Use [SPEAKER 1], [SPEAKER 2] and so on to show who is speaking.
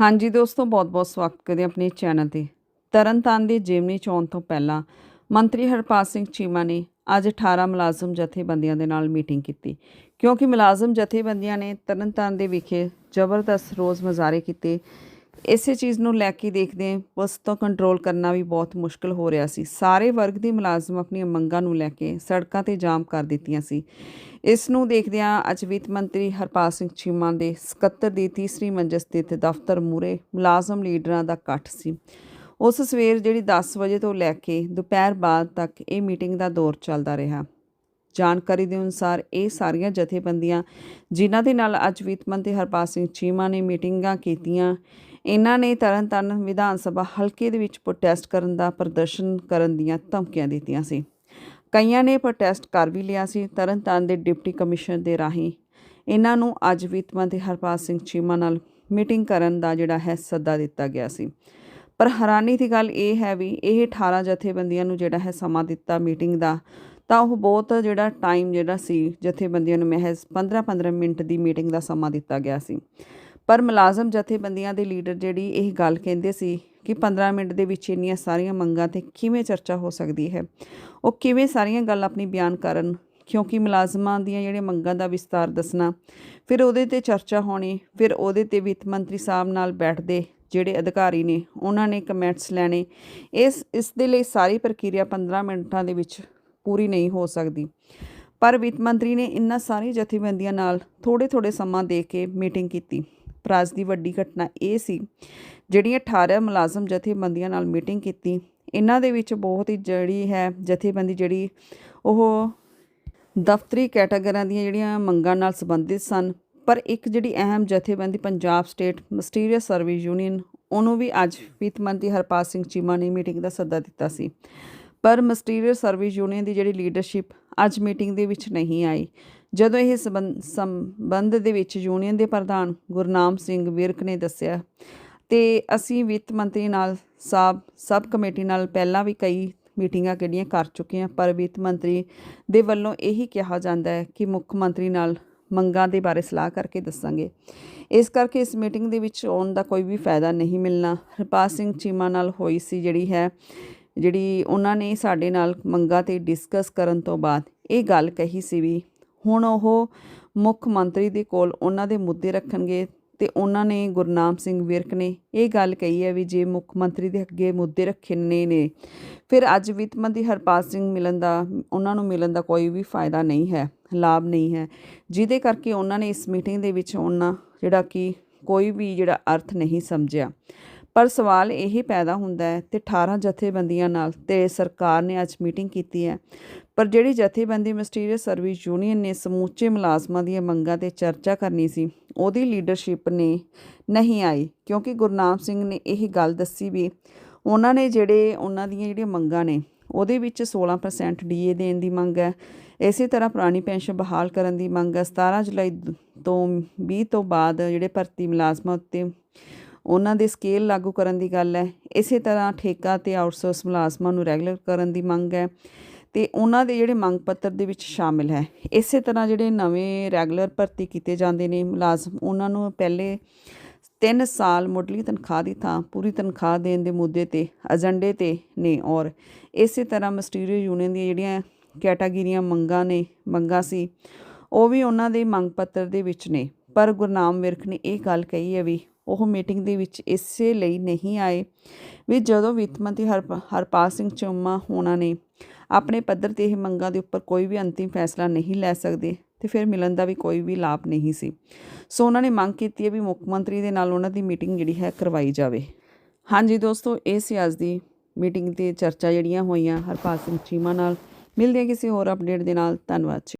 [SPEAKER 1] ਹਾਂਜੀ ਦੋਸਤੋ, ਬਹੁਤ-ਬਹੁਤ ਸਵਾਗਤ ਕਰਦੇ ਹਾਂ ਆਪਣੇ ਚੈਨਲ ਤੇ। ਤਰਨਤਾਰਨ ਦੇ ਜੇਮਨੀ ਚੋਣ ਤੋਂ ਪਹਿਲਾਂ ਮੰਤਰੀ ਹਰਪਾਲ ਸਿੰਘ ਚੀਮਾ ਨੇ ਅੱਜ 18 ਮੁਲਾਜ਼ਮ ਜਥੇਬੰਦੀਆਂ ਦੇ ਨਾਲ ਮੀਟਿੰਗ ਕੀਤੀ। ਕਿਉਂਕਿ ਮੁਲਾਜ਼ਮ ਜਥੇਬੰਦੀਆਂ ਨੇ ਤਰਨਤਾਰਨ ਦੇ ਵਿਖੇ ਜ਼ਬਰਦਸਤ ਰੋਜ਼ ਮੁਜ਼ਾਹਰੇ ਕੀਤੇ। ਇਸੇ ਚੀਜ਼ ਨੂੰ ਲੈ ਕੇ ਦੇਖਦੇ ਹਾਂ ਪੁਲਿਸ ਤੋਂ ਕੰਟਰੋਲ ਕਰਨਾ ਵੀ ਬਹੁਤ ਮੁਸ਼ਕਲ ਹੋ ਰਿਹਾ ਸੀ। ਸਾਰੇ ਵਰਗ ਦੇ ਮੁਲਾਜ਼ਮ ਆਪਣੀਆਂ ਮੰਗਾਂ ਨੂੰ ਲੈ ਕੇ ਸੜਕਾਂ ਤੇ ਜਾਮ ਕਰ ਦਿੱਤੀਆਂ ਸੀ। ਇਸ ਨੂੰ ਦੇਖਦਿਆਂ ਅੱਜ ਵਿੱਤ ਮੰਤਰੀ ਹਰਪਾਲ ਸਿੰਘ ਚੀਮਾ ਦੇ ਸਕੱਤਰ ਦੀ ਤੀਸਰੀ ਮੰਜ਼ਿਲ ਸਥਿਤ ਦਫ਼ਤਰ ਮੂਰੇ ਮੁਲਾਜ਼ਮ ਲੀਡਰਾਂ ਦਾ ਇਕੱਠ ਸੀ। ਉਸ ਸਵੇਰ ਜਿਹੜੀ 10 ਵਜੇ ਤੋਂ ਲੈ ਕੇ ਦੁਪਹਿਰ ਬਾਅਦ ਤੱਕ ਇਹ ਮੀਟਿੰਗ ਦਾ ਦੌਰ ਚੱਲਦਾ ਰਿਹਾ। ਜਾਣਕਾਰੀ ਦੇ ਅਨੁਸਾਰ ਇਹ ਸਾਰੀਆਂ ਜਥੇਬੰਦੀਆਂ ਜਿਨ੍ਹਾਂ ਦੇ ਨਾਲ ਅੱਜ ਵਿੱਤ ਮੰਤਰੀ ਹਰਪਾਲ ਸਿੰਘ ਚੀਮਾ ਨੇ ਮੀਟਿੰਗਾਂ ਕੀਤੀਆਂ ਇਹਨਾਂ ਨੇ ਤਰਨਤਾਰਨ ਵਿਧਾਨ ਸਭਾ ਹਲਕੇ ਦੇ ਵਿੱਚ ਪ੍ਰੋਟੈਸਟ ਕਰਨ ਦਾ ਪ੍ਰਦਰਸ਼ਨ ਕਰਨ ਦੀਆਂ ਧਮਕੀਆਂ ਦਿੱਤੀਆਂ ਸੀ। ਕਈਆਂ ਨੇ ਪ੍ਰੋਟੈਸਟ ਕਰ ਵੀ ਲਿਆ ਸੀ, ਤਰਨਤਾਰਨ ਦੇ ਡਿਪਟੀ ਕਮਿਸ਼ਨਰ ਦੇ ਰਾਹੀਂ। ਇਹਨਾਂ ਨੂੰ ਅੱਜ ਵਿੱਤ ਮੰਤਰੀ ਹਰਪਾਲ ਸਿੰਘ ਚੀਮਾ ਨਾਲ ਮੀਟਿੰਗ ਕਰਨ ਦਾ ਜਿਹੜਾ ਹੈ ਸੱਦਾ ਦਿੱਤਾ ਗਿਆ ਸੀ। ਪਰ ਹੈਰਾਨੀ ਦੀ ਗੱਲ ਇਹ ਹੈ ਵੀ ਇਹ 18 ਜਥੇਬੰਦੀਆਂ ਨੂੰ ਜਿਹੜਾ ਹੈ ਸਮਾਂ ਦਿੱਤਾ ਮੀਟਿੰਗ ਦਾ, ਤਾਂ ਉਹ ਬਹੁਤ ਜਿਹੜਾ ਟਾਈਮ ਜਿਹੜਾ ਸੀ ਜਥੇਬੰਦੀਆਂ ਨੂੰ ਮਹਿਜ਼ 15-15 ਮਿੰਟ ਦੀ ਮੀਟਿੰਗ ਦਾ ਸਮਾਂ ਦਿੱਤਾ ਗਿਆ ਸੀ। ਪਰ ਮੁਲਾਜ਼ਮ ਜਥੇਬੰਦੀਆਂ ਦੇ ਲੀਡਰ ਜਿਹੜੀ ਇਹ ਗੱਲ ਕਹਿੰਦੇ ਸੀ ਕਿ 15 ਮਿੰਟ ਦੇ ਵਿੱਚ ਇੰਨੀਆਂ ਸਾਰੀਆਂ ਮੰਗਾਂ ਤੇ ਕਿਵੇਂ ਚਰਚਾ ਹੋ ਸਕਦੀ ਹੈ? ਉਹ ਕਿਵੇਂ ਸਾਰੀਆਂ ਗੱਲ ਆਪਣੀ ਬਿਆਨ ਕਰਨ? ਕਿਉਂਕਿ ਮੁਲਾਜ਼ਮਾਂ ਦੀਆਂ ਜਿਹੜੀਆਂ ਮੰਗਾਂ ਦਾ ਵਿਸਤਾਰ ਦੱਸਣਾ, ਫਿਰ ਉਹਦੇ ਤੇ ਚਰਚਾ ਹੋਣੀ, ਫਿਰ ਉਹਦੇ ਤੇ ਵਿੱਤ ਮੰਤਰੀ ਸਾਹਿਬ ਨਾਲ ਬੈਠਦੇ ਜਿਹੜੇ ਅਧਿਕਾਰੀ ਨੇ, ਉਹਨਾਂ ਨੇ ਕਮੈਂਟਸ ਲੈਣੇ, ਇਸ ਇਸ ਦੇ ਲਈ ਸਾਰੀ ਪ੍ਰਕਿਰਿਆ 15 ਮਿੰਟਾਂ ਦੇ ਵਿੱਚ ਪੂਰੀ ਨਹੀਂ ਹੋ ਸਕਦੀ। ਪਰ ਵਿੱਤ ਮੰਤਰੀ ਨੇ ਇਨ੍ਹਾਂ ਸਾਰੀ ਜਥੇਬੰਦੀਆਂ ਨਾਲ ਥੋੜੇ ਥੋੜੇ ਸਮਾਂ ਦੇ ਕੇ ਮੀਟਿੰਗ ਕੀਤੀ। ਪਰ ਦੀ ਵੱਡੀ ਘਟਨਾ ਇਹ ਸੀ, ਜਿਹੜੀਆਂ 18 ਮੁਲਾਜ਼ਮ ਜਥੇਬੰਦੀਆਂ ਨਾਲ ਮੀਟਿੰਗ ਕੀਤੀ। ਇਹਨਾਂ ਦੇ ਵਿੱਚ ਬਹੁਤ ਹੀ ਜਿਹੜੀ ਹੈ ਜਥੇਬੰਦੀ ਜਿਹੜੀ, ਉਹ ਦਫ਼ਤਰੀ ਕੈਟਾਗਰੀਆਂ ਦੀਆਂ ਜਿਹੜੀਆਂ ਮੰਗਾਂ ਨਾਲ ਸੰਬੰਧਿਤ ਸਨ, ਪਰ ਇੱਕ ਜਿਹੜੀ ਅਹਿਮ ਜਥੇਬੰਦੀ Punjab state ministerial service union, ਉਹਨੂੰ ਵੀ ਅੱਜ ਵਿੱਤ ਮੰਤਰੀ ਹਰਪਾਲ ਸਿੰਘ ਚੀਮਾ ਨੇ ਮੀਟਿੰਗ ਦਾ ਸੱਦਾ ਦਿੱਤਾ ਸੀ। ਪਰ ਮਸਟੀਰੀਅਸ ਸਰਵਿਸ ਯੂਨੀਅਨ ਦੀ ਜਿਹੜੀ ਲੀਡਰਸ਼ਿਪ ਅੱਜ ਮੀਟਿੰਗ ਦੇ ਵਿੱਚ ਨਹੀਂ ਆਈ। ਜਦੋਂ ਇਹ ਸੰਬੰਧ ਸੰਬੰਧ ਦੇ ਵਿੱਚ ਯੂਨੀਅਨ ਦੇ ਪ੍ਰਧਾਨ ਗੁਰਨਾਮ ਸਿੰਘ ਵਿਰਕ ਨੇ ਦੱਸਿਆ, ਤੇ ਅਸੀਂ ਵਿੱਤ ਮੰਤਰੀ ਨਾਲ ਸਾਬ, ਸਬ ਕਮੇਟੀ ਨਾਲ ਪਹਿਲਾਂ ਵੀ ਕਈ ਮੀਟਿੰਗਾਂ ਕਿਹੜੀਆਂ ਕਰ ਚੁੱਕੇ ਹਾਂ, ਪਰ ਵਿੱਤ ਮੰਤਰੀ ਦੇ ਵੱਲੋਂ ਇਹੀ ਕਿਹਾ ਜਾਂਦਾ ਹੈ ਕਿ ਮੁੱਖ ਮੰਤਰੀ ਨਾਲ ਮੰਗਾਂ ਦੇ ਬਾਰੇ ਸਲਾਹ ਕਰਕੇ ਦੱਸਾਂਗੇ। ਇਸ ਕਰਕੇ ਇਸ ਮੀਟਿੰਗ ਦੇ ਵਿੱਚ ਆਉਣ ਦਾ ਕੋਈ ਵੀ ਫਾਇਦਾ ਨਹੀਂ ਮਿਲਣਾ। ਹਰਪਾਲ ਸਿੰਘ ਚੀਮਾ ਨਾਲ ਹੋਈ ਸੀ ਜਿਹੜੀ ਹੈ, ਜਿਹੜੀ ਉਹਨਾਂ ਨੇ ਸਾਡੇ ਨਾਲ ਮੰਗਾਂ ਤੇ ਡਿਸਕਸ ਕਰਨ ਤੋਂ ਬਾਅਦ ਇਹ ਗੱਲ ਕਹੀ ਸੀ ਵੀ ਹੁਣ ਉਹ ਮੁੱਖ ਮੰਤਰੀ ਦੇ ਕੋਲ ਉਹਨਾਂ ਦੇ ਮੁੱਦੇ ਰੱਖਣਗੇ ਤੇ ਉਹਨਾਂ ਨੇ ਗੁਰਨਾਮ ਸਿੰਘ ਵਿਰਕ ਨੇ ਇਹ ਗੱਲ ਕਹੀ ਹੈ ਵੀ ਜੇ ਮੁੱਖ ਮੰਤਰੀ ਦੇ ਅੱਗੇ ਮੁੱਦੇ ਰੱਖਣੇ ਨੇ ਫਿਰ ਅੱਜ ਵਿੱਤ ਮੰਤਰੀ ਹਰਪਾਲ ਸਿੰਘ ਮਿਲਣ ਦਾ, ਉਹਨਾਂ ਨੂੰ ਮਿਲਣ ਦਾ ਕੋਈ ਵੀ ਫਾਇਦਾ ਨਹੀਂ ਹੈ, ਲਾਭ ਨਹੀਂ ਹੈ। ਜਿਹਦੇ ਕਰਕੇ ਉਹਨਾਂ ਨੇ ਇਸ ਮੀਟਿੰਗ ਦੇ ਵਿੱਚ ਉਹਨਾਂ, ਜਿਹੜਾ ਕਿ ਕੋਈ ਵੀ ਜਿਹੜਾ ਅਰਥ ਨਹੀਂ ਸਮਝਿਆ। ਪਰ ਸਵਾਲ ਇਹ ਪੈਦਾ ਹੁੰਦਾ ਹੈ ਤੇ 18 ਜਥੇਬੰਦੀਆਂ ਨਾਲ ਤੇ ਸਰਕਾਰ ਨੇ ਅੱਜ ਮੀਟਿੰਗ ਕੀਤੀ ਹੈ ਪਰ ਜਿਹੜੀ ਜਥੇਬੰਦੀ ਮਸਟੀਰੀਅਸ ਸਰਵਿਸ ਯੂਨੀਅਨ ਨੇ ਸਮੂਚੇ ਮੁਲਾਜ਼ਮਾਂ ਦੀਆਂ ਮੰਗਾਂ ਤੇ ਚਰਚਾ ਕਰਨੀ ਸੀ, ਉਹਦੀ ਲੀਡਰਸ਼ਿਪ ਨੇ ਨਹੀਂ ਆਈ, ਕਿਉਂਕਿ ਗੁਰਨਾਮ ਸਿੰਘ ਨੇ ਇਹ ਗੱਲ ਦੱਸੀ ਵੀ ਉਹਨਾਂ ਨੇ ਜਿਹੜੇ ਉਹਨਾਂ ਦੀਆਂ ਜਿਹੜੀਆਂ ਮੰਗਾਂ ਨੇ, ਉਹਦੇ ਵਿੱਚ 16% ਡੀਏ ਦੇਣ ਦੀ ਮੰਗ ਹੈ, ਇਸੇ ਤਰ੍ਹਾਂ ਪੁਰਾਣੀ ਪੈਨਸ਼ਨ ਬਹਾਲ ਕਰਨ ਦੀ ਮੰਗ ਹੈ 17 ਜੁਲਾਈ ਤੋਂ 20 ਤੋਂ ਬਾਅਦ ਜਿਹੜੇ ਭਰਤੀ ਮੁਲਾਜ਼ਮਾਂ ਉੱਤੇ ਉਹਨਾਂ ਦੇ ਸਕੇਲ ਲਾਗੂ ਕਰਨ ਦੀ ਗੱਲ ਹੈ, ਇਸੇ ਤਰ੍ਹਾਂ ਠੇਕਾ ਤੇ ਆਊਟਸੋਰਸ ਮੁਲਾਜ਼ਮਾਂ ਨੂੰ ਰੈਗੂਲਰ ਕਰਨ ਦੀ ਮੰਗ ਹੈ ਤੇ ਉਹਨਾਂ ਦੇ ਜਿਹੜੇ ਮੰਗ ਪੱਤਰ ਦੇ ਵਿੱਚ ਸ਼ਾਮਿਲ ਹੈ। ਇਸੇ ਤਰ੍ਹਾਂ ਜਿਹੜੇ ਨਵੇਂ ਰੈਗੂਲਰ ਭਰਤੀ ਕੀਤੇ ਜਾਂਦੇ ਨੇ ਮੁਲਾਜ਼ਮ, ਉਹਨਾਂ ਨੂੰ ਪਹਿਲੇ 3 ਸਾਲ ਮੁੱਢਲੀ ਤਨਖਾਹ ਦੀ ਥਾਂ, ਪੂਰੀ ਤਨਖਾਹ ਦੇਣ ਦੇ ਮੁੱਦੇ ਤੇ, ਏਜੰਡੇ ਤੇ ਨੇ ਔਰ ਇਸੇ ਤਰ੍ਹਾਂ ਮਸਟੀਰੀਅਸ ਯੂਨੀਅਨ ਦੀਆਂ ਜਿਹੜੀਆਂ ਕੈਟਾਗਰੀਆਂ ਮੰਗਾਂ ਨੇ, ਮੰਗਾਂ ਸੀ, ਉਹ ਵੀ ਉਹਨਾਂ ਦੇ ਮੰਗ ਪੱਤਰ ਦੇ ਵਿੱਚ ਨੇ। ਪਰ ਗੁਰਨਾਮ ਵਿਰਕ ਨੇ ਇਹ ਗੱਲ ਕਹੀ ਹੈ ਵੀ ਉਹ ਮੀਟਿੰਗ ਦੇ ਵਿੱਚ ਇਸੇ ਲਈ ਨਹੀਂ ਆਏ ਵੀ ਜਦੋਂ ਵਿੱਤ ਮੰਤਰੀ ਹਰਪ, ਹਰਪਾਲ ਸਿੰਘ ਚੌਮਾ ਹੋਣਾ ਨੇ ਆਪਣੇ ਪੱਧਰ ਤੇ ਇਹ ਮੰਗਾਂ ਦੇ ਉੱਪਰ ਕੋਈ ਵੀ ਅੰਤਿਮ ਫੈਸਲਾ ਨਹੀਂ ਲੈ ਸਕਦੇ ਤੇ ਫਿਰ ਮਿਲਣ ਦਾ ਵੀ ਕੋਈ ਵੀ ਲਾਭ ਨਹੀਂ ਸੀ। ਸੋ ਉਹਨਾਂ ਨੇ ਮੰਗ ਕੀਤੀ ਹੈ ਵੀ ਮੁੱਖ ਮੰਤਰੀ ਦੇ ਨਾਲ ਉਹਨਾਂ ਦੀ ਮੀਟਿੰਗ ਜਿਹੜੀ ਹੈ ਕਰਵਾਈ ਜਾਵੇ। ਹਾਂਜੀ ਦੋਸਤੋ, ਇਹ ਸੀ ਅੱਜ ਦੀ ਮੀਟਿੰਗ ਤੇ ਚਰਚਾ ਜਿਹੜੀਆਂ ਹੋਈਆਂ। ਹਰਪਾਲ ਸਿੰਘ ਚੀਮਾ ਨਾਲ ਮਿਲਦੇ ਹਾਂ ਕਿਸੇ ਹੋਰ ਅਪਡੇਟ ਦੇ ਨਾਲ। ਧੰਨਵਾਦ ਜੀ।